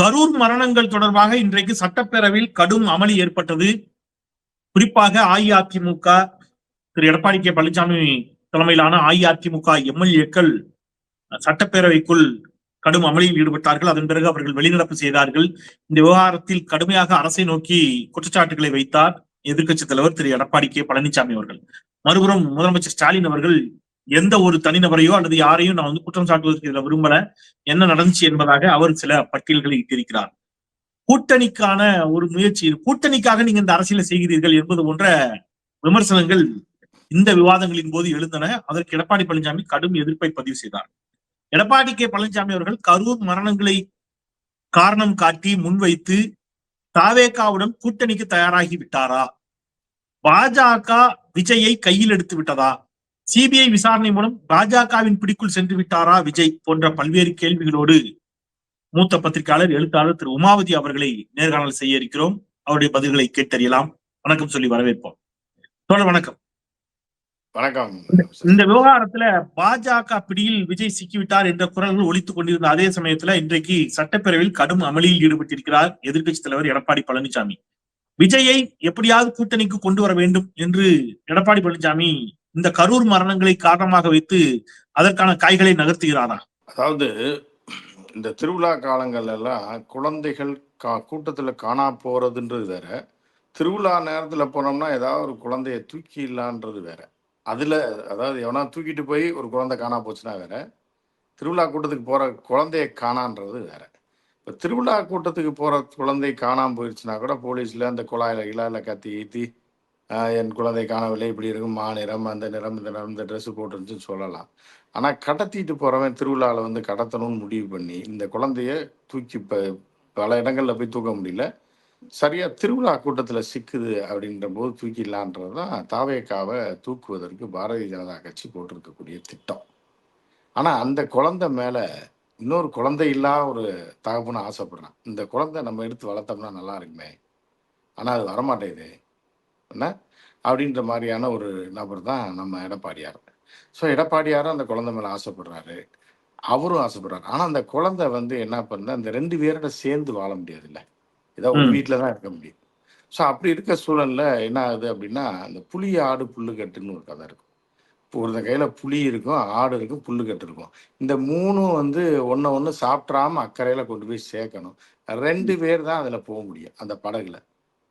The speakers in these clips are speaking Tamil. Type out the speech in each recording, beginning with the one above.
கரூர் மரணங்கள் தொடர்பாக இன்றைக்கு சட்டப்பேரவையில் கடும் அமளி ஏற்பட்டது. குறிப்பாக அஇஅதிமுக திரு எடப்பாடி கே பழனிசாமி தலைமையிலான அஇஅதிமுக எம்எல்ஏக்கள் சட்டப்பேரவைக்குள் கடும் அமளியில் ஈடுபட்டார்கள். அதன் பிறகு அவர்கள் வெளிநடப்பு செய்தார்கள். இந்த விவகாரத்தில் கடுமையாக அரசை நோக்கி குற்றச்சாட்டுகளை வைத்தார் எதிர்க்கட்சி தலைவர் திரு எடப்பாடி கே பழனிசாமி அவர்கள். மறுபுறம் முதலமைச்சர் ஸ்டாலின் அவர்கள் எந்த ஒரு தனிநபரையோ அல்லது யாரையும் நான் வந்து குற்றம் சாட்டுவதற்கு இதுல விரும்பல. என்ன நடந்துச்சு என்பதாக அவர் சில பட்டியல்களை இட்டிருக்கிறார். கூட்டணிக்கான ஒரு முயற்சி கூட்டணிக்காக நீங்க இந்த அரசியலை செய்கிறீர்கள் என்பது போன்ற விமர்சனங்கள் இந்த விவாதங்களின் போது எழுந்தன. அதற்கு எடப்பாடி பழனிசாமி கடும் எதிர்ப்பை பதிவு செய்தார். எடப்பாடி கே பழனிசாமி அவர்கள் கரூர் மரணங்களை காரணம் காட்டி முன்வைத்து தாவேகாவுடன் கூட்டணிக்கு தயாராகி விட்டாரா? பாஜக விஜயை கையில் எடுத்து விட்டதா? சிபிஐ விசாரணை மூலம் பாஜகவின் பிடிக்குள் சென்று விட்டாரா விஜய் போன்ற பல்வேறு கேள்விகளோடு மூத்த பத்திரிகையாளர் எழுத்தாளர் திரு உமாவதி அவர்களை நேர்காணல் செய்ய இருக்கிறோம். அவருடைய பதில்களை கேட்டறியலாம். வணக்கம் சொல்லி வரவேற்போம். தோழர் வணக்கம். வணக்கம். இந்த விவகாரத்துல பாஜக பிடியில் விஜய் சிக்கிவிட்டார் என்ற குரல்கள் ஒலித்துக் கொண்டிருந்த அதே சமயத்துல இன்றைக்கு சட்டப்பேரவையில் கடும் அமளியில் ஈடுபட்டிருக்கிறார் எதிர்க்கட்சி தலைவர் எடப்பாடி பழனிசாமி. விஜயை எப்படியாவது கூட்டணிக்கு கொண்டு வர வேண்டும் என்று எடப்பாடி பழனிசாமி இந்த கரூர் மரணங்களை காரணமாக வைத்து அதற்கான காய்களை நகர்த்துகிறாரா அதாவது இந்த திருவிழா காலங்கள் எல்லாம் குழந்தைகள் கா கூட்டத்துல காணா போறதுன்றது வேற. திருவிழா நேரத்துல போனோம்னா ஏதாவது ஒரு குழந்தைய தூக்கி இல்லான்றது வேற. அதுல அதாவது எவனா தூக்கிட்டு போய் ஒரு குழந்தை காணா போச்சுன்னா வேற. திருவிழா கூட்டத்துக்கு போற குழந்தைய காணான்றது வேற. இப்போ திருவிழா கூட்டத்துக்கு போற குழந்தை காணாம போயிடுச்சுன்னா கூட போலீஸ்ல அந்த குழாயில இலால கத்தி ஈத்தி என் குழந்தை காணவில்லை. இப்படி இருக்கும். மாநிறம் அந்த நிறம் இந்த நிறம் இந்த ட்ரெஸ் போட்டுருந்துச்சுன்னு சொல்லலாம். ஆனால் கடத்திட்டு போகிறவன் திருவிழாவில் வந்து கடத்தணும்னு முடிவு பண்ணி இந்த குழந்தைய தூக்கி இப்போ பல இடங்களில் போய் தூக்க முடியல. சரியாக திருவிழா கூட்டத்தில் சிக்குது அப்படின்ற போது தூக்கிடலான்றது தான் தாவேக்காவை தூக்குவதற்கு பாரதிய ஜனதா கட்சி போட்டிருக்கக்கூடிய திட்டம். ஆனால் அந்த குழந்தை மேலே இன்னொரு குழந்தை இல்லா ஒரு தகப்புன்னு ஆசைப்படுறான். இந்த குழந்தை நம்ம எடுத்து வளர்த்தோம்னா நல்லா இருக்குமே. ஆனால் அது வரமாட்டேங்குது. என்ன? அப்படின்ற மாதிரியான ஒரு நபர் தான் நம்ம எடப்பாடியார். ஸோ எடப்பாடியாரும் அந்த குழந்தை மேலே ஆசைப்படுறாரு. அவரும் ஆசைப்படுறாரு. ஆனால் அந்த குழந்தை வந்து என்ன பண்ணுது? அந்த ரெண்டு பேரோட சேர்ந்து வாழ முடியாதுல்ல. ஏதோ ஒரு. வீட்டில் தான் இருக்க முடியும். ஸோ அப்படி இருக்க சூழல்ல என்ன ஆகுது அப்படின்னா அந்த புலி ஆடு புல்லுக்கட்டுன்னு ஒரு கதை இருக்கும். இப்போ ஒருத்தன் கையில் புலி இருக்கும் ஆடு இருக்கும் புல்லுக்கட்டு இருக்கும். இந்த மூணும் வந்து ஒன்றை ஒன்று சாப்பிட்றாம அக்கறையில் கொண்டு போய் சேர்க்கணும். ரெண்டு பேர் தான் அதில் போக முடியும் அந்த படகுல.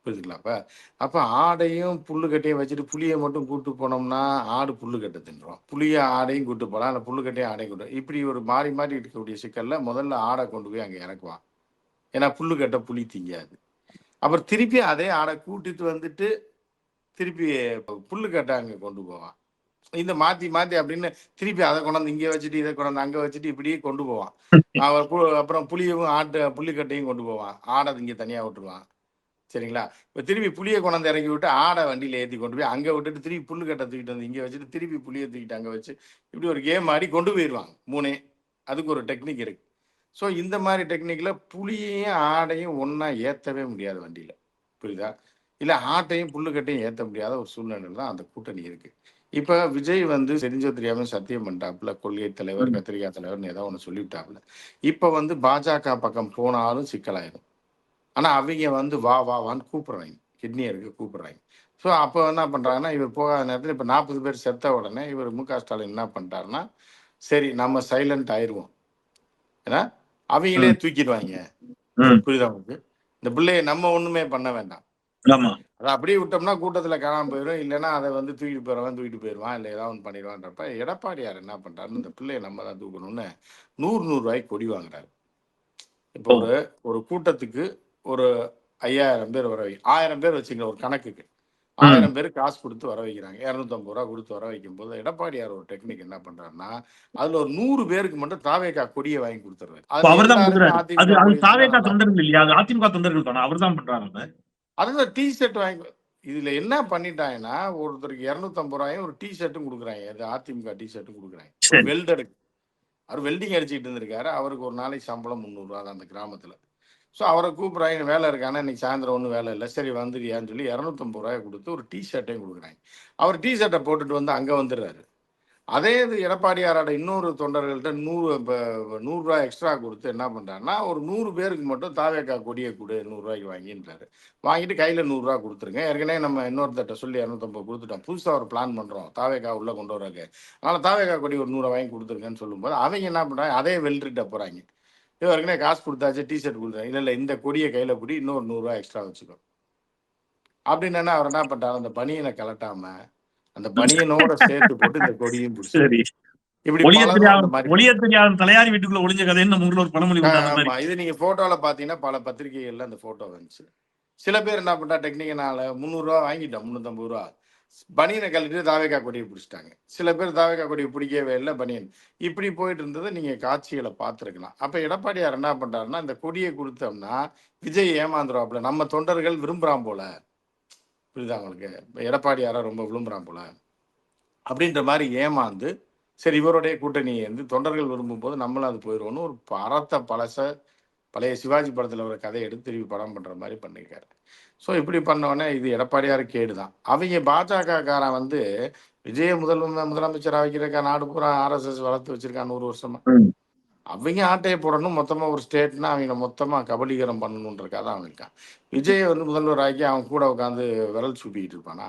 புரியுதுங்களா அப்ப ஆடையும் புல்லுக்கட்டையும் வச்சுட்டு புளியை மட்டும் கூட்டு போனோம்னா ஆடு புல்லுக்கட்டை தின்றோம். புளிய ஆடையும் கூட்டு போகலாம் இல்லை புல்லுக்கட்டையும் ஆடையும் கூட்டு இப்படி ஒரு மாறி மாறி இருக்கக்கூடிய சிக்கல்ல முதல்ல ஆடை கொண்டு போய் அங்கே இறக்குவான். ஏன்னா புல்லுக்கட்டை புளி திங்காது. அப்புறம் திருப்பி அதே ஆடை கூட்டிட்டு வந்துட்டு திருப்பி புல்லுக்கட்டை அங்கே கொண்டு போவான். இந்த மாத்தி மாத்தி அப்படின்னு திருப்பி அதை கொண்டாந்து இங்கே வச்சுட்டு இதை கொண்டாந்து அங்கே வச்சுட்டு இப்படியே கொண்டு போவான். அப்புறம் புளியவும் ஆட்டு புல்லுக்கட்டையும் கொண்டு போவான். ஆடை இங்கே தனியாக விட்டுருவான். சரிங்களா? இப்போ திருப்பி புளியை கொண்டாந்து இறக்கி விட்டு ஆடை வண்டியில் ஏற்றி கொண்டு போய் அங்கே விட்டுட்டு திருப்பி புல்லு கட்டை தூக்கிட்டு வந்து இங்கே வச்சுட்டு திருப்பி புளியை தூக்கிட்டு அங்கே வச்சு இப்படி ஒரு கேம் ஆடி கொண்டு போயிடுவாங்க மூணே. அதுக்கு ஒரு டெக்னிக் இருக்கு. ஸோ இந்த மாதிரி டெக்னிக்கில் புளியையும் ஆடையும் ஒன்றா ஏற்றவே முடியாது வண்டியில். புரியுதா? இல்லை ஆட்டையும் புல்லுக்கட்டையும் ஏற்ற முடியாத ஒரு சூழ்நிலையில் தான் அந்த கூட்டணி இருக்கு. இப்போ விஜய் வந்து தெரிஞ்சோ தெரியாம சத்தியம் பண்ணிட்டாப்புல கொள்கை தலைவர் ம். கத்திரிக்காய் தலைவர்னு ஏதோ ஒன்று சொல்லிவிட்டாப்புல. இப்போ வந்து பாஜக பக்கம் போனாலும் சிக்கலாயிடும் ஆனா அவங்க வந்து வா வா வான்னு கூப்பிடுறாங்க. கிட்னி எடுக்க கூப்பிடுறாங்க. ஸோ அப்போ என்ன பண்றாங்கன்னா இவர் போகாத நேரத்தில் இப்போ நாற்பது பேர் செத்த உடனே இவர் மு க ஸ்டாலின் என்ன பண்ணிட்டாருன்னா சரி நம்ம சைலண்ட் ஆயிருவோம். ஏன்னா அவங்களே தூக்கிடுவாங்க. புரியுதா உங்களுக்கு? இந்த பிள்ளைய நம்ம ஒண்ணுமே பண்ண வேண்டாம். ஆமா. அதை அப்படியே விட்டோம்னா கூட்டத்துல காணாம போயிடும் இல்லைன்னா அதை வந்து தூக்கிட்டு போறவன் தூக்கிட்டு போயிடுவான். இல்லை ஏதாவது ஒன்று பண்ணிடுவான்றப்ப எடப்பாடியார் என்ன பண்றாருன்னு இந்த பிள்ளைய நம்ம தான் தூக்கணும்னு நூறு நூறு ரூபாய்க்கு கொடி வாங்குறாரு. இப்போ. ஒரு ஒரு கூட்டத்துக்கு ஒரு ஐயாயிரம் பேர் வர வை ஆயிரம் பேர் வச்சுங்க ஒரு கணக்குக்கு. ஆயிரம் பேர் காசு கொடுத்து வர வைக்கிறாங்க. இரநூத்தம்பது ரூபா கொடுத்து வர வைக்கும் போது எடப்பாடியார் ஒரு டெக்னிக் என்ன பண்றாருன்னா அதுல ஒரு நூறு பேருக்கு மட்டும் தாவேக்கா கொடியை வாங்கி கொடுத்துறாரு அப்ப அவர்தான் எல்லாருக்கும் பண்றாரு அது அதிமுக அது கொடி தாவேகா வச்சுட்டாங்க. தொண்டர்கள் இல்லையா? அது அதிமுக தொண்டர்கள் தானே அவர் தான் பண்றாரு அதை. அதுதான் டி ஷர்ட் வாங்கி இதுல என்ன பண்ணிட்டாங்கன்னா ஒருத்தருக்கு இரநூத்தம்பது ரூபாயும் ஒரு டி ஷர்ட்டும் கொடுக்குறாங்க. அது அதிமுக டி ஷர்ட்டும் கொடுக்குறாங்க. வெல்டருக்கு அவர் வெல்டிங் அடிச்சுட்டு இருந்திருக்காரு. அவருக்கு ஒரு நாளைக்கு சம்பளம் முந்நூறுரூவா தான் அந்த கிராமத்துல. ஸோ அவரை கூப்பிட்றாங்க வேலை இருக்கானா இன்னைக்கு சாயந்தரம் ஒன்றும் வேலை இல்லை. சரி வந்துருக்கியான்னு சொல்லி இரநூத்தம்பது ரூபாய் கொடுத்து ஒரு டி ஷர்ட்டையும் கொடுக்குறாங்க. அவர் டி ஷர்ட்டை போட்டுட்டு வந்து அங்கே வந்துடுறாரு. அதே இது எடப்பாடியாரோட இன்னொரு தொண்டர்கள்ட்ட நூறு இப்போ நூறுரூவா எக்ஸ்ட்ரா கொடுத்து என்ன பண்ணுறாருன்னா ஒரு நூறு பேருக்கு மட்டும் தாவேக்கா கொடியை கொடு நூறுரூவாய்க்கு வாங்கின்றாரு. வாங்கிட்டு கையில் நூறுரூவா கொடுத்துருங்க. ஏற்கனவே நம்ம இன்னொருத்தட்ட சொல்லி இரநூத்தம்பது கொடுத்துட்டோம். புதுசாக ஒரு பிளான் பண்ணுறோம் தாவேக்கா உள்ளே கொண்டு வர்றாங்க அதனால் தாவேக்கா கொடி ஒரு நூறை வாங்கி கொடுத்துருங்கன்னு சொல்லும்போது அவங்க என்ன பண்ணுறாங்க அதே வெல்ட்ரிட்ட போகிறாங்க இது காசு கொடுத்தாச்சு டிஷர்ட் கொடுத்தாங்க இல்லை இல்லை இந்த கொடியை கையில் பிடி இன்னொரு நூறுரூவா எக்ஸ்ட்ரா வச்சுக்கோ அப்படின்னு அவர் என்ன பண்ணிட்டாரு? அந்த பனியனை கலட்டாம அந்த பனியனோட சேர்த்து போட்டு இந்த கொடியும் பிடிச்சி தலையாரி வீட்டுக்குள்ள ஒளிஞ்ச கதைன்னு இது நீங்க போட்டோல பாத்தீங்கன்னா பல பத்திரிகைகள்ல அந்த போட்டோ வந்துச்சு. சில பேர் என்ன பண்ணா டெக்னிக்கனால முந்நூறுரூவா வாங்கிட்டோம் முந்நூற்றம்பது ரூபா. பனியனை கழட்டி தாவேக்கா கொடியை பிடிச்சிட்டாங்க. சில பேர் தாவேக்கா கொடியை பிடிக்கவே இல்லை பனியன். இப்படி போயிட்டு இருந்ததை நீங்க காட்சிகளை பார்த்துருக்கலாம். அப்ப எடப்பாடியார் என்ன பண்றாருன்னா இந்த கொடியை கொடுத்தோம்னா விஜய் ஏமாந்துருவாப்புல. நம்ம தொண்டர்கள் விரும்புறான் போல. புரியுதா உங்களுக்கு? எடப்பாடியாரை ரொம்ப விரும்புறான் போல. அப்படின்ற மாதிரி ஏமாந்து சரி இவருடைய கூட்டணியை வந்து தொண்டர்கள் விரும்பும் போது நம்மளும் அது போயிடுவோம்னு ஒரு பரத்த பழச பழைய சிவாஜி படத்துல ஒரு கதையை எடுத்து திருப்பி படம் பண்ற மாதிரி பண்ணியிருக்காரு. ஸோ இப்படி பண்ணோடனே இது எடப்பாடியார் கேடு தான் அவங்க பாஜக காரன் வந்து விஜய முதல் முதலமைச்சராக வைக்கிறக்கா நாடு பூரா ஆர்எஸ்எஸ் வளர்த்து வச்சிருக்கான் நூறு வருஷமா. அவங்க ஆட்டையை போடணும். மொத்தமா ஒரு ஸ்டேட்னா அவங்க மொத்தமா கபலீகரம் பண்ணணுன்றக்காக தான் அவன் இருக்கான் விஜயை வந்து முதல்வர் ஆக்கி அவன் கூட உட்காந்து விரல் சூப்பிக்கிட்டு இருப்பானா?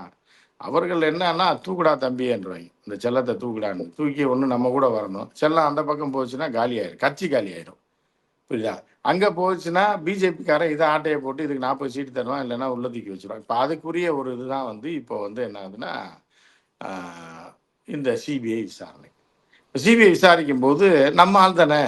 அவர்கள் என்னன்னா தூக்குடா தம்பின்றவாங்க இந்த செல்லத்தை தூக்குடான்னு. தூக்கி ஒன்று நம்ம கூட வரணும். செல்லம் அந்த பக்கம் போச்சுன்னா காலி ஆயிரும் கட்சி காலி ஆயிரும் புரியுதா? அங்க போச்சுன்னா பிஜேபிக்காரன் இதை ஆட்டையை போட்டு இதுக்கு நாற்பது சீட்டு தருவான் இல்லைன்னா உள்ள தூக்கி வச்சிருவான். இப்போ அதுக்குரிய ஒரு இதுதான் வந்து இப்போ வந்து என்ன ஆகுதுன்னா இந்த சிபிஐ விசாரணை. சிபிஐ விசாரிக்கும் போது நம்ம ஆள் தானே?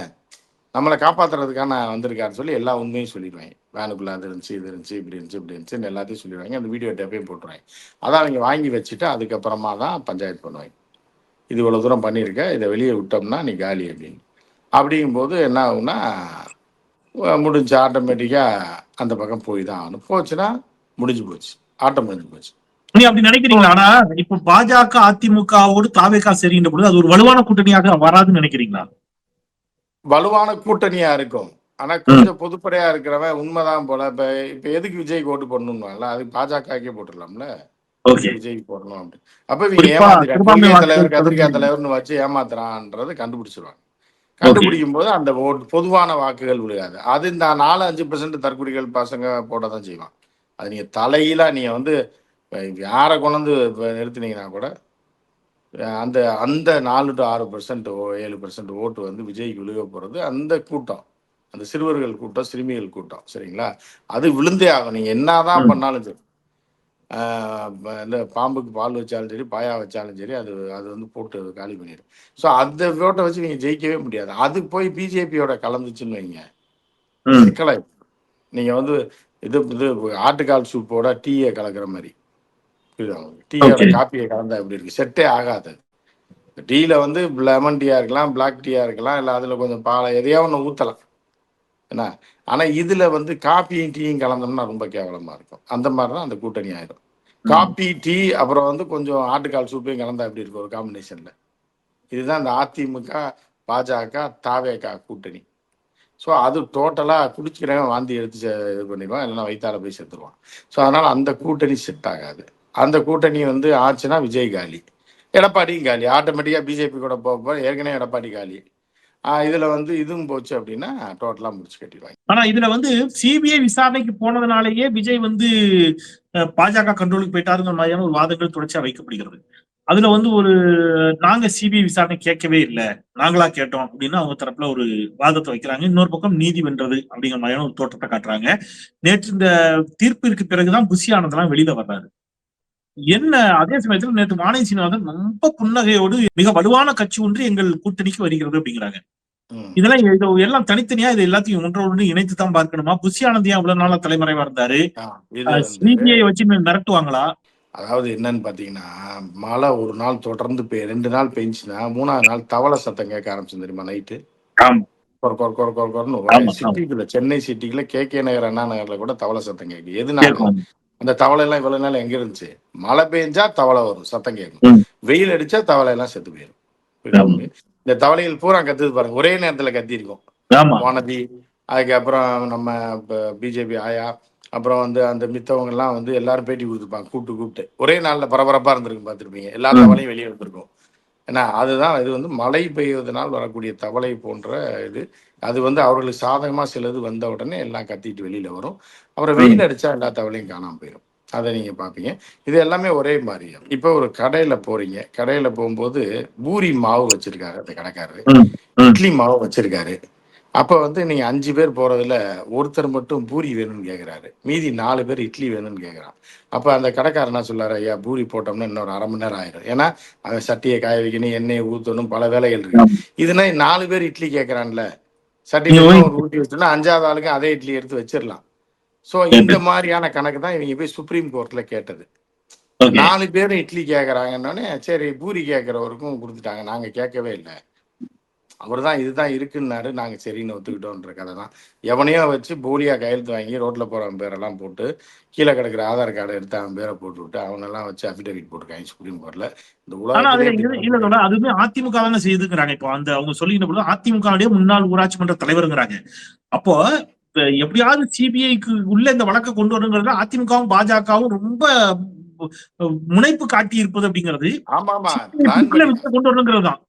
நம்மளை காப்பாற்றுறதுக்கான வந்திருக்காருன்னு சொல்லி எல்லா உண்மையும் சொல்லிடுவாங்க. வேனுக்குள்ள அது இருந்துச்சு இது இருந்துச்சு இப்படி இருந்துச்சு இப்படி இருந்துச்சுன்னு எல்லாத்தையும் சொல்லிடுவாங்க. அந்த வீடியோ டேப்பையும் போட்டுருவாங்க. அதான் அவங்க வாங்கி வச்சுட்டு அதுக்கப்புறமா தான் பஞ்சாயத்து பண்ணுவாங்க. இது இவ்வளோ தூரம் பண்ணியிருக்க இதை வெளியே விட்டோம்னா நீ காலி அப்படின்னு. அப்படிங்கும்போது என்ன ஆகும்னா முடிஞ்சு ஆட்டோமேட்டிக்காக அந்த பக்கம் போய் தான் ஆகணும். போச்சுன்னா முடிஞ்சு போச்சு. ஆட்டம் முடிஞ்சு போச்சு. நீ அப்படி நினைக்கிறீங்களா? ஆனா இப்ப பாஜக அதிமுகவோடு தாவேகா சரின்ற பொழுது அது ஒரு வலுவான கூட்டணியாக வராதுன்னு நினைக்கிறீங்களா? வலுவான கூட்டணியா இருக்கும். ஆனா கொஞ்சம் பொதுப்படையா இருக்கிறவன் உண்மைதான் போல. இப்ப இப்ப எதுக்கு விஜய்க்கு ஓட்டு போடணும்ல அது பாஜகக்கே போட்டுடலாம்ல? விஜய்க்கு போடணும் அப்படி? அப்ப இவங்க வாக்குகள் தலைவர் கத்திரிக்காய் தலைவர்னு வச்சு ஏமாத்துறான்றதை கண்டுபிடிச்சிருவாங்க. கண்டுபிடிக்கும் போது அந்த பொதுவான வாக்குகள் விழுகாது. அது இந்த நாலு அஞ்சு பெர்சன்ட் தற்குறிகள் பசங்க போட தான் செய்வான். அது நீங்க தலையில நீங்க வந்து யாரை கொண்டு நிறுத்தினீங்கன்னா கூட அந்த அந்த நாலு டு ஆறு பெர்சன்ட் ஏழு பெர்சன்ட் ஓட்டு வந்து விஜய்க்கு விழுக போறது அந்த கூட்டம். அந்த சிறுவர்கள் கூட்டம் சிறுமிகள் கூட்டம் சரிங்களா? அது விழுந்தே ஆகும். நீங்க என்னதான். பண்ணாலும் சரி. இந்த பாம்புக்கு பால் வச்சாலும் சரி பாயா வச்சாலும் சரி அது அது வந்து போட்டு காலி பண்ணிடும் ஸோ அந்த ஓட்டை வச்சு நீங்க ஜெயிக்கவே முடியாது. அது போய் பிஜேபியோட கலந்துச்சுன்னு வைங்க. சிக்கலை. நீங்க வந்து இது இது ஆட்டுக்கால் சூப்போட டீயை கலக்கிற மாதிரி. புரியுதா? டீயோட. காப்பியை கலந்தா எப்படி இருக்கு? செட்டே ஆகாது. டீல வந்து லெமன் டீயா இருக்கலாம் பிளாக் டீயா இருக்கலாம் இல்லை அதுல கொஞ்சம் பாலை எதையோ ஒன்று ஊத்தலாம். என்ன? ஆனா இதுல வந்து காப்பியும் டீயும் கலந்தோம்னா ரொம்ப கேவலமா இருக்கும். அந்த மாதிரி தான் அந்த கூட்டணி ஆயிடும் காப்பி டீ அப்புறம் வந்து கொஞ்சம் ஆட்டுக்கால் சூப்பையும் கலந்தா எப்படி இருக்கும்? ஒரு காம்பினேஷன்ல இதுதான் இந்த அதிமுக பாஜக தாவேகா கூட்டணி. ஸோ அது டோட்டலாக குடிக்கிறவன் வாந்தி எடுத்து இது பண்ணிடுவான் இல்லைன்னா வயிற்றால போய் செத்துருவான். ஸோ அதனால அந்த கூட்டணி செட் ஆகாது. அந்த கூட்டணி வந்து ஆச்சுன்னா விஜய் காலி. எடப்பாடியும் காலி. ஆட்டோமேட்டிக்காக பிஜேபி கூட போக போக ஏற்கனவே எடப்பாடி காலி. இதுல வந்து இதுவும் போச்சு அப்படின்னா டோட்டலாக முடிச்சு கட்டிடுவாங்க. ஆனா இதுல வந்து சிபிஐ விசாரணைக்கு போனதுனாலேயே விஜய் வந்து பாஜக கண்ட்ரோலுக்கு போயிட்டாருங்கிற மாதிரியான ஒரு வாதங்கள் தொடர்ச்சியா வைக்கப்படுகிறது. அதுல வந்து ஒரு நாங்க சிபிஐ விசாரணை கேட்கவே இல்லை. நாங்களா கேட்டோம் அப்படின்னு அவங்க தரப்புல ஒரு வாதத்தை வைக்கிறாங்க. இன்னொரு பக்கம் நீதி வென்றது அப்படிங்கிற மாதிரியான ஒரு தோற்றத்தை காட்டுறாங்க. நேற்று இந்த தீர்ப்பிற்கு பிறகுதான் புஷி ஆனந்தெல்லாம் வெளியில வர்றாரு. என்ன அதே சமயத்துல நேற்று மானை சீனிவாசன் ரொம்ப புன்னகையோடு மிக வலுவான கட்சி ஒன்று எங்கள் கூட்டணிக்கு வருகிறது அப்படிங்கிறாங்க. இதெல்லாம் இது எல்லாம் தனித்தனியா இது எல்லாத்தையும் ஒன்றோடு இணைத்து தான் பார்க்கணுமா? புஷி ஆனந்த் ஏன் இவ்வளவு நாளா தலைமறைவா இருந்தாரு. சிபிஐ வச்சு மிரட்டுவாங்களா? அதாவது என்னன்னு பாத்தீங்கன்னா மழை ஒரு நாள் தொடர்ந்து பெய் ரெண்டு நாள் பெஞ்சுன்னா மூணாவது நாள் தவளை சத்தம் கேட்க ஆரம்பிச்சு தெரியுமா நைட்டு? கொர கொர கொர கொர கொரன்னு. சிட்டிக்குள்ள சென்னை சிட்டிக்குள்ள கே கே நகர் அண்ணா நகர்ல கூட தவளை சத்தம் கேட்கு எதுனால கேட்கும். அந்த தவளை எல்லாம் இவ்வளவு நாள் எங்க இருந்துச்சு? மழை பெஞ்சா தவளை வரும் சத்தம் கேட்கும். வெயில் அடிச்சா தவளை எல்லாம் செத்து போயிடும்? இந்த தவளைகள் பூரா கத்துது பாருங்க. ஒரே நேரத்துல கத்தி இருக்கும் வானதி அதுக்கப்புறம் நம்ம பிஜேபி ஆயா அப்புறம் வந்து அந்த மித்தவங்க எல்லாம் வந்து எல்லாரும் பேட்டி கொடுத்துருப்பாங்க கூப்பிட்டு கூப்பிட்டு. ஒரே நாள்ல பரபரப்பா இருந்திருக்கு பார்த்திருப்பீங்க. எல்லா. தவளையும் வெளியே வந்திருக்கும். ஏன்னா அதுதான் இது வந்து மழை பெய்வதனால் வரக்கூடிய தவளை போன்ற இது. அது வந்து அவர்களுக்கு சாதகமா சிலது வந்த உடனே எல்லாம் கத்திட்டு வெளியில வரும். அப்புறம் வெயில் அடிச்சா எல்லா தவளையும் காணாம போயிடும் அதை நீங்க பாப்பீங்க இது எல்லாமே ஒரே மாதிரி. இப்போ ஒரு கடையில போறீங்க. கடையில போகும்போது பூரி மாவு வச்சிருக்காரு அந்த கடைக்காரரு. இட்லி மாவு வச்சிருக்காரு. அப்ப வந்து நீங்க அஞ்சு பேர் போறதுல ஒருத்தர் மட்டும் பூரி வேணும்னு கேக்குறாரு. மீதி நாலு பேர் இட்லி வேணும்னு கேக்குறான். அப்ப அந்த கடைக்காரர் என்ன சொல்றாரு? ஐயா பூரி போட்டோம்னா இன்னொரு அரை மணி நேரம் ஆயிரும். ஏன்னா அவன் சட்டியை காய வைக்கணும் எண்ணெயை ஊத்தணும் பல வேலைகள் இருக்கு. இதுனா நாலு பேர் இட்லி கேக்குறான்ல. ஒரு ஊட்டி வச்சோம்னா அஞ்சாவது ஆளுக்கு அதே இட்லி எடுத்து வச்சிடலாம். சோ இந்த மாதிரியான கணக்கு தான் இவங்க போய் சுப்ரீம் கோர்ட்ல கேட்டது. நாலு பேர் இட்லி கேக்குறாங்கன்னொடனே சரி பூரி கேட்கறவருக்கும் கொடுத்துட்டாங்க. நாங்க கேட்கவே இல்லை. அவர் தான் இதுதான் இருக்குன்னாரு. நாங்க சரின்னு ஒத்துக்கிட்டோன்ற கதை தான். எவனையோ வச்சு போலியா கையெழுத்து வாங்கி ரோட்ல போறவன் பேரெல்லாம் போட்டு கீழே கிடக்குற ஆதார் கார்டை எடுத்து அவன் பேரை போட்டு விட்டு அவனெல்லாம் வச்சு அபிடவிட் போட்டிருக்காங்க சுப்ரீம் கோர்ட்ல. இந்த தோழா, அதுவுமே அதிமுக தானே செய்யுதுங்கிறாங்க இப்போ அந்த அவங்க சொல்லிக்கிற அதிமுகவுடைய முன்னாள் ஊராட்சி மன்ற தலைவருங்கிறாங்க. அப்போ எப்படியாவது சிபிஐக்கு உள்ள இந்த வழக்கை கொண்டு வரணுங்கிறது அதிமுகவும் பாஜகவும் ரொம்ப முனைப்பு காட்டி இருப்பது அப்படிங்கிறது கொண்டு வரணுங்கிறது தான்.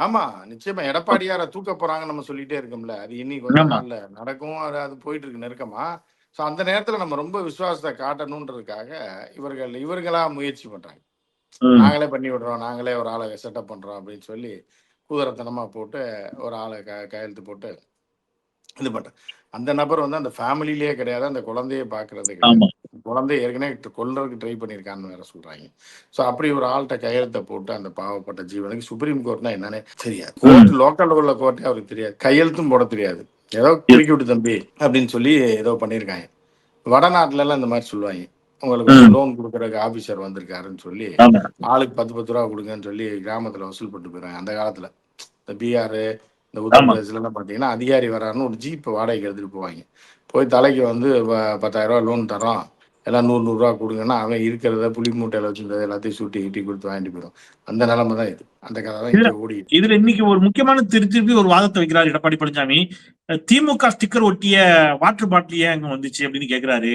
ஆமா நிச்சயமா. எடப்பாடியார தூக்க போறாங்கன்னு நம்ம சொல்லிட்டே இருக்கோம்ல. அது இனி கொஞ்ச. நாள்ல நடக்கும். அது அது போயிட்டு இருக்கு நெருக்கமா. சோ அந்த நேரத்துல நம்ம ரொம்ப விசுவாசத்தை காட்டணுன்றதுக்காக இவர்கள் இவர்களா முயற்சி பண்றாங்க. நாங்களே பண்ணி விடுறோம். நாங்களே ஒரு ஆளை செட்டப் பண்றோம் அப்படின்னு சொல்லி குதிரத்தனமா போட்டு ஒரு ஆளை க கையெழுத்து போட்டு இது பண்றேன் அந்த நபர் வந்து அந்த ஃபேமிலிலேயே கிடையாது. அந்த குழந்தைய பாக்குறது கிடையாது. குழந்தை ஏற்கனவே கொல்றதுக்கு ட்ரை பண்ணியிருக்கான்னு வேற சொல்றாங்க. ஸோ அப்படி ஒரு ஆள்கிட்ட கையெழுத்தை போட்டு அந்த பாவப்பட்ட ஜீவனுக்கு சுப்ரீம் கோர்ட்னா என்னன்னே தெரியாது. கோர்ட் லோக்கல் உள்ள கோர்ட்டே அவருக்கு தெரியாது. கையெழுத்தும் போட தெரியாது. ஏதோ குறுக்கி விட்டு தம்பி அப்படின்னு சொல்லி ஏதோ பண்ணியிருக்காங்க. வடநாட்டுல எல்லாம் இந்த மாதிரி சொல்லுவாங்க. உங்களுக்கு. லோன் கொடுக்கறதுக்கு ஆபீசர் வந்திருக்காருன்னு சொல்லி ஆளுக்கு பத்து பத்து ரூபா கொடுங்கன்னு சொல்லி கிராமத்துல வசூல் பண்ணிட்டு போயிடுறாங்க. அந்த காலத்துல. இந்த பீகார் இந்த உத்தரப்பிரதேசல எல்லாம் பாத்தீங்கன்னா அதிகாரி வராருன்னு ஒரு ஜீப் வாடகைக்கு எடுத்துட்டு போவாங்க. போய் தலைக்கு வந்து பத்தாயிரம் ரூபா லோன் தரோம் எல்லாம் நூறு நூறுரூவா கொடுங்கன்னா அவன் இருக்கிறத புளி மூட்டையில வச்சிருந்தது எல்லாத்தையும் சுட்டி கிட்டி கொடுத்து வாங்கிட்டு போயிடும். அந்த நிலைமை தான் இது. அந்த கதை தான் இங்க ஓடி இதுல இன்னைக்கு ஒரு முக்கியமான திரு திருப்பி ஒரு வாதத்தை வைக்கிறார் எடப்பாடி பழனிசாமி. திமுக ஸ்டிக்கர் ஒட்டிய வாட்டர் பாட்டில் ஏன் அங்க வந்துச்சு அப்படின்னு கேக்குறாரு.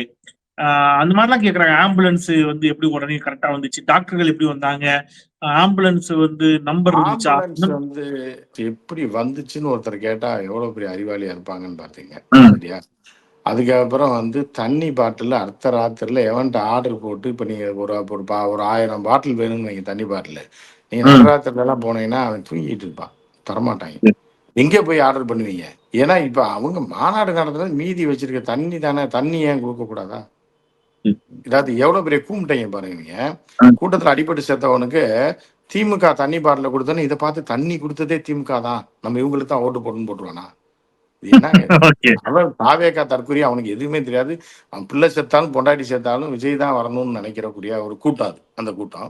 அந்த மாதிரிலாம் கேக்குறாங்க. ஆம்புலன்ஸ் வந்து எப்படி உடனே கரெக்டா வந்துச்சு? டாக்டர்கள் எப்படி வந்தாங்க? ஆம்புலன்ஸ் வந்து நம்பர் வந்து எப்படி வந்துச்சுன்னு ஒருத்தர் கேட்டா எவ்வளவு பெரிய அறிவாளியா இருப்பாங்கன்னு பாத்தீங்க. அதுக்கப்புறம் வந்து தண்ணி பாட்டில் அடுத்த ராத்திரில எவன்ட்ட ஆர்டர் போட்டு இப்ப நீங்க ஒரு ஒரு பா- ஒரு ஆயிரம் பாட்டில் வேணும்னு வைங்க தண்ணி பாட்டில் நீங்க ம். நடுராத்திரில எல்லாம் போனீங்கன்னா அவன் தூங்கிட்டு இருப்பான். தரமாட்டாங்க. எங்க போய் ஆர்டர் பண்ணுவீங்க? ஏன்னா இப்ப அவங்க மாநாடு நடத்துறது மீதி வச்சிருக்க தண்ணி தானே தண்ணி ஏன் கொடுக்க கூடாதா? ம். இதாவது எவ்வளவு பெரிய கூமிட்டைங்க பாருங்க. கூட்டத்துல அடிபட்டு செத்தவனுக்கு திமுக தண்ணி பாட்டில கொடுத்தோன்னு இதை பார்த்து தண்ணி கொடுத்ததே திமுக தான். நம்ம இவங்களுக்கு தான் ஓட்டு போடணும்னு போட்டுருவானா? அவன் தாவேக்கா தற்கொலை அவனுக்கு எதுவுமே தெரியாது. அவன் பிள்ளை செத்தாலும் பொண்டாட்டி செத்தாலும் விஜய் தான் வரணும்னு நினைக்கிறக்கூடிய ஒரு கூட்டம் அது அந்த கூட்டம்.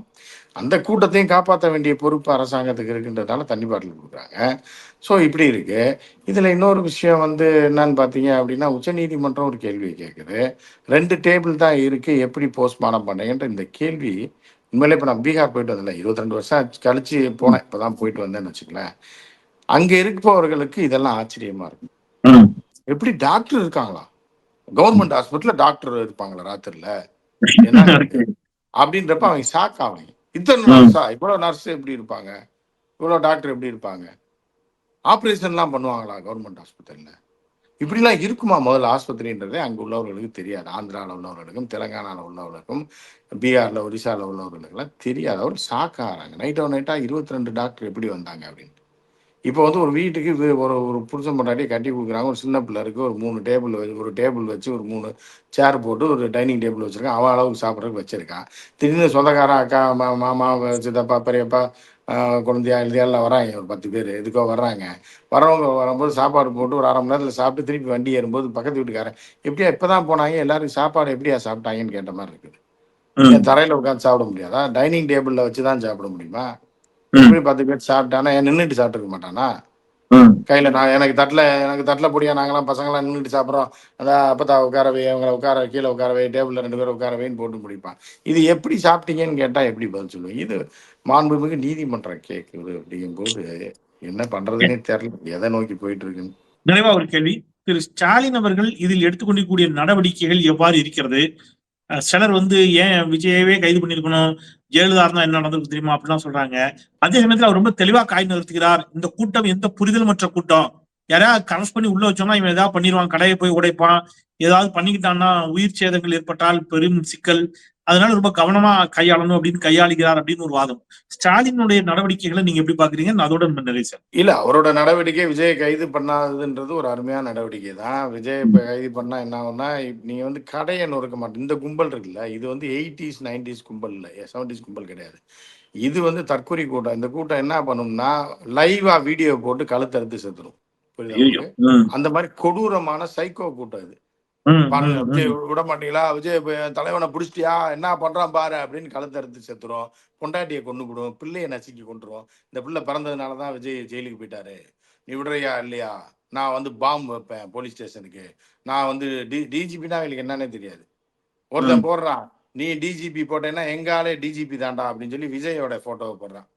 அந்த கூட்டத்தையும் காப்பாற்ற வேண்டிய பொறுப்பு அரசாங்கத்துக்கு இருக்குன்றதால தண்ணி பாட்டில் கொடுக்குறாங்க. ஸோ இப்படி இருக்கு. இதுல இன்னொரு விஷயம் வந்து என்னன்னு பார்த்தீங்க அப்படின்னா உச்சநீதிமன்றம் ஒரு கேள்வி கேட்குது ரெண்டு டேபிள் தான் இருக்கு எப்படி போஸ்ட்மார்ட்டம் பண்ணீங்கன்ற இந்த கேள்வி உண்மையிலே இப்போ நான் பீகார் போயிட்டு வந்தேன் இருபத்தி ரெண்டு வருஷம் கழிச்சு போனேன் இப்போதான் போயிட்டு வந்தேன்னு வச்சுக்கலேன் அங்க இருப்பவர்களுக்கு இதெல்லாம் ஆச்சரியமா இருக்கு. ம். எப்படி டாக்டர் இருக்காங்களா? கவர்மெண்ட் ஹாஸ்பிட்டல்ல டாக்டர் இருப்பாங்களா ராத்திரில? அப்படின்றப்ப அவங்க ஷாக் ஆவாங்க. இத்தனை. நர்ஸா இவ்வளவு நர்ஸ் எப்படி இருப்பாங்க? இவ்வளவு டாக்டர் எப்படி இருப்பாங்க? ஆப்ரேஷன்லாம் பண்ணுவாங்களா கவர்மெண்ட் ஹாஸ்பிட்டல்ல? இப்படிலாம் இருக்குமா முதல்ல ஆஸ்பத்திரின்றதே அங்க உள்ளவர்களுக்கு தெரியாது. ஆந்திரால உள்ளவர்களுக்கும் தெலங்கானால உள்ளவர்களுக்கும் பீகார்ல ஒரிசால உள்ளவர்களுக்கெல்லாம் தெரியாது. அவர் ஷாக் ஆகிறாங்க. நைட் ஓ நைட்டா இருபத்தி ரெண்டு டாக்டர் எப்படி வந்தாங்க அப்படின்னு. இப்போ வந்து ஒரு வீட்டுக்கு வி- ஒரு ஒரு புருஷன் பொண்டாட்டியை கட்டி கொடுக்குறாங்க. ஒரு சின்ன பிள்ளை இருக்கு ஒரு மூணு டேபிள் ஒரு டேபிள் வச்சு ஒரு மூணு சேர் போட்டு ஒரு டைனிங் டேபிள் வச்சிருக்கான் அவன் அளவுக்கு சாப்பிட்றதுக்கு வச்சிருக்கான் திடீர்னு சொந்தக்காரன் அக்கா மாமா சித்தப்பா பெரியப்பா குழந்தையா எழுதியெல்லாம் வராங்க ஒரு பத்து பேர். எதுக்கோ வர்றாங்க. வரவங்க வரும்போது சாப்பாடு போட்டு ஒரு அரை மணி நேரத்தில் சாப்பிட்டு திருப்பி வண்டி ஏறும்போது பக்கத்து வீட்டுக்காரன் எப்படியா இப்பதான் போனாங்க? எல்லாரும் சாப்பாடு எப்படியா சாப்பிட்டாங்கன்னு கேட்ட மாதிரி இருக்குது. தரையில உட்காந்து சாப்பிட முடியாதா? டைனிங் டேபிள்ல வச்சு தான் சாப்பிட முடியுமா. எப்படி பத்து பேர் சாப்பிட்டானா நின்றுட்டு சாப்பிட்டுருக்க மாட்டானா. கையில நான் எனக்கு தட்டில் எனக்கு தட்டில் பொடியா நாங்களாம் பசங்களாம் நின்றுட்டு சாப்பிட்றோம். அதான் அப்பத்தா உட்காரவே அவங்கள உட்கார கீழே உட்காரவே டேபிளில் ரெண்டு பேரும் உட்காரவேன்னு போட்டு முடிப்பான். இது எப்படி சாப்பிட்டீங்கன்னு கேட்டால் எப்படி பதில் சொல்லுவேன்? இது மாண்புமிகு நீதிமன்றம் கேட்குது அப்படிங்கும்போது என்ன பண்றதுன்னே தெரியல. எதை நோக்கி போயிட்டு இருக்குன்னு நிறைவா ஒரு கேள்வி. திரு ஸ்டாலின் அவர்கள் இதில் எடுத்துக்கொண்டிருக்கக்கூடிய நடவடிக்கைகள் எவ்வாறு இருக்கிறது? சிலர் வந்து ஏன் விஜயவே கைது பண்ணிருக்கணும் ஜெயலலிதா இருந்தா என்ன நடந்திருக்கு தெரியுமா அப்படிலாம் சொல்றாங்க. அதே சமயத்துல அவர் ரொம்ப தெளிவா காய் நிறுத்துகிறார். இந்த கூட்டம் எந்த புரிதலுமற்ற கூட்டம். யாராவது கனெக்ட் பண்ணி உள்ள வச்சோம்னா இவன் ஏதாவது பண்ணிடுவான் கடையை போய் உடைப்பான். ஏதாவது பண்ணிக்கிட்டான்னா உயிர் சேதங்கள் ஏற்பட்டால் பெரும் சிக்கல். அதனால ரொம்ப கவனமா கையாளணும் அப்படின்னு கையாளுகிறார் அப்படின்னு ஒரு வாதம். ஸ்டாலினுடைய நடவடிக்கைகளை நீங்க எப்படி பாக்குறீங்க அதோட நிறைய சார் இல்ல அவரோட நடவடிக்கை விஜய் கைது பண்ணாததுன்றது ஒரு அருமையான நடவடிக்கை தான். விஜய் இப்ப கைது பண்ணா என்ன ஆகும்னா நீங்க வந்து கடையை நொறுக்க மாட்டேன் இந்த கும்பல் இருக்குல்ல இது வந்து எயிட்டிஸ் நைன்டிஸ் கும்பல் இல்ல செவன்டிஸ் கும்பல் கிடையாது. இது வந்து தற்கொலை கூட்டம். இந்த கூட்டம் என்ன பண்ணும்னா லைவா வீடியோ போட்டு கழுத்தறுத்து செத்துரும். புரியுதா அந்த மாதிரி கொடூரமான சைக்கோ கூட்டம் இது. விஜய். விட மாட்டீங்களா விஜய் தலைவனை பிடிச்சிட்டியா? என்ன பண்றான் பாரு அப்படின்னு கழுத்தறுத்து செத்துரும். பொண்டாட்டியை கொண்டு விடும் பிள்ளையை நசுக்கி கொண்டுரும் இந்த பிள்ளை பிறந்ததுனால தான் விஜய் ஜெயிலுக்கு போயிட்டாரு. நீ விடுறியா இல்லையா? நான் வந்து பாம்பு வைப்பேன் போலீஸ் ஸ்டேஷனுக்கு. நான் வந்து டி டிஜிபினா அவங்களுக்கு என்னன்னே தெரியாது. ஒருத்தன் போடுறான். நீ டிஜிபி போட்டேன்னா எங்க ஆளே டிஜிபி தான்டா அப்படின்னு சொல்லி விஜயோட போட்டோவை போடுறான்.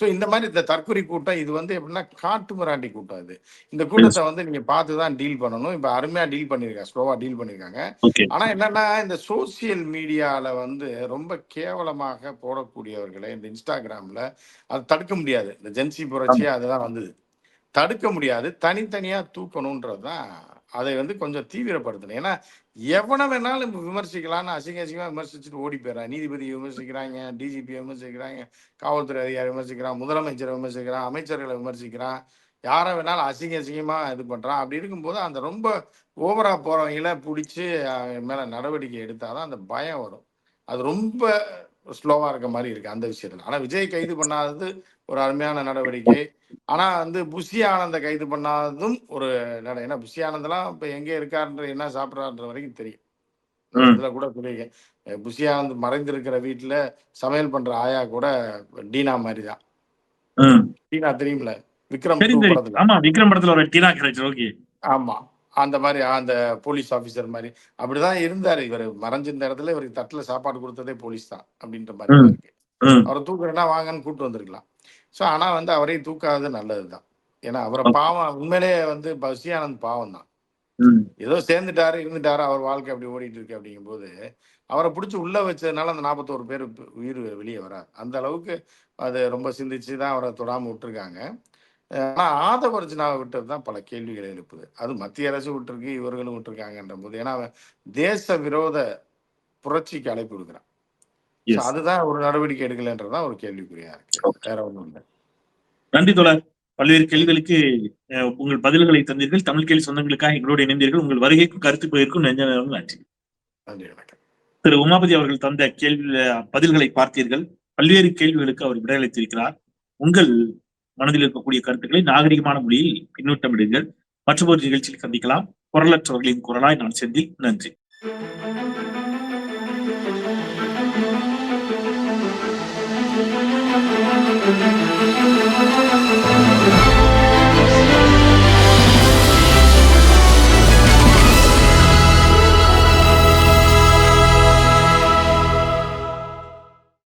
ஸோ இந்த மாதிரி இந்த தற்கொலை கூட்டம் இது வந்து எப்படின்னா காட்டு மிராண்டி கூட்டம் இது இந்த கூட்டத்தை வந்து நீங்க பார்த்து தான் டீல் பண்ணணும். இப்ப அருமையா டீல் பண்ணிருக்காங்க ஸ்லோவா டீல் பண்ணிருக்காங்க. ஆனா என்னன்னா இந்த சோசியல் மீடியால வந்து ரொம்ப கேவலமாக போடக்கூடியவர்களை இந்த இன்ஸ்டாகிராம்ல அது தடுக்க முடியாது. இந்த ஜென்சி புரட்சி அதுதான் வந்தது. தடுக்க முடியாது. தனித்தனியா தூக்கணுன்றதுதான் அதை வந்து கொஞ்சம் தீவிரப்படுத்தணும். ஏன்னா எவனை வேணாலும் விமர்சிக்கலாம்னு அசிங்க அசிங்கமா விமர்சிச்சுட்டு ஓடி போயிடறான். நீதிபதி விமர்சிக்கிறாங்க டிஜிபி விமர்சிக்கிறாங்க காவல்துறை அதிகாரி விமர்சிக்கிறான் முதலமைச்சரை விமர்சிக்கிறான் அமைச்சர்களை விமர்சிக்கிறான். யாரை வேணாலும் அசிங்க அசிங்கமா இது பண்றான். அப்படி இருக்கும்போது அந்த ரொம்ப ஓவரா போறவங்கள பிடிச்சி மேல நடவடிக்கை எடுத்தாதான் அந்த பயம் வரும். அது ரொம்ப ஸ்லோவா இருக்க மாதிரி இருக்கு அந்த விஷயத்துல. ஆனா விஜய் கைது பண்ணாதது ஒரு அருமையான நடவடிக்கை. ஆனா வந்து புஷி ஆனந்த கைது பண்ணாததும் ஒரு நட ஏன்னா புஷி ஆனந்தெல்லாம் இப்ப எங்க இருக்காருன்ற என்ன சாப்பிட்றான்ற வரைக்கும் தெரியும். இதுல கூட சொல்லியிருக்கேன். புஷி ஆனந்த் மறைந்திருக்கிற வீட்டுல சமையல் பண்ற ஆயா கூட டீனா மாதிரி தான். டீனா தெரியும்ல? விக்ரம் படத்துல. ஆமா விக்ரம் படத்துல ஒரு டீனா கேரக்டர் ஓகே ஆமா. அந்த மாதிரி அந்த போலீஸ் ஆபீசர் மாதிரி. அப்படிதான் இருந்தாரு. இவர் மறைஞ்சிருந்த இடத்துல இவருக்கு தட்டுல சாப்பாடு கொடுத்ததே போலீஸ் தான் அப்படின்ற மாதிரி. இருக்கு. அவரை தூக்குறேன்னா வாங்கன்னு கூப்பிட்டு வந்திருக்கலாம். ஸோ ஆனா வந்து அவரையும் தூக்காதது நல்லதுதான். ஏன்னா அவரை பாவம் உண்மையிலே வந்து பசியானந்த் பாவம் தான். ஏதோ சேர்ந்துட்டாரு இருந்துட்டாரு அவர் வாழ்க்கை அப்படி ஓடிட்டு இருக்கு அப்படிங்கும்போது அவரை பிடிச்சி உள்ள வச்சதுனால அந்த நாற்பத்தோரு பேர் உயிர் வெளியே வராது. அந்த அளவுக்கு அது ரொம்ப சிந்திச்சு தான் அவரை தொடாம விட்டுருக்காங்க. ஆனா ஆதவர்ஜனாவை விட்டது தான் பல கேள்விகளை எழுப்புது. அது மத்திய அரசு விட்டுருக்கு இவர்களும் விட்டுருக்காங்கன்ற போது ஏன்னா அவன் தேச விரோத புரட்சிக்கு அழைப்பு விடுக்கிறான். Yes. அதுதான் ஒரு நடவடிக்கை எடுக்கலன்றதுதான் ஒரு கேள்விக்குறியா இருக்கு. வேற ஒண்ணும் இல்லை. நன்றி தோழர். பல்வேறு கேள்விகளுக்கு உங்கள் பதில்களை தந்தீர்கள். தமிழ் கேள்வி சொந்தங்களுக்காக எங்களோடு இணைந்தீர்கள். உங்கள் வருகைக்கும் கருத்து போயிருக்கும் நெஞ்ச நன்றி. நன்றி வணக்கம். திரு உமாபதி அவர்கள் தந்த கேள்வி பதில்களை பார்த்தீர்கள். பல்வேறு கேள்விகளுக்கு அவர் விடையளித்திருக்கிறார். உங்கள் மனதில் இருக்கக்கூடிய கருத்துக்களை நாகரிகமான மொழியில் பின்னூட்டமிடுங்கள். மற்றொரு நிகழ்ச்சியில் சந்திக்கலாம். குரலற்றவர்களின் குரலாய் நான் செந்தில். நன்றி.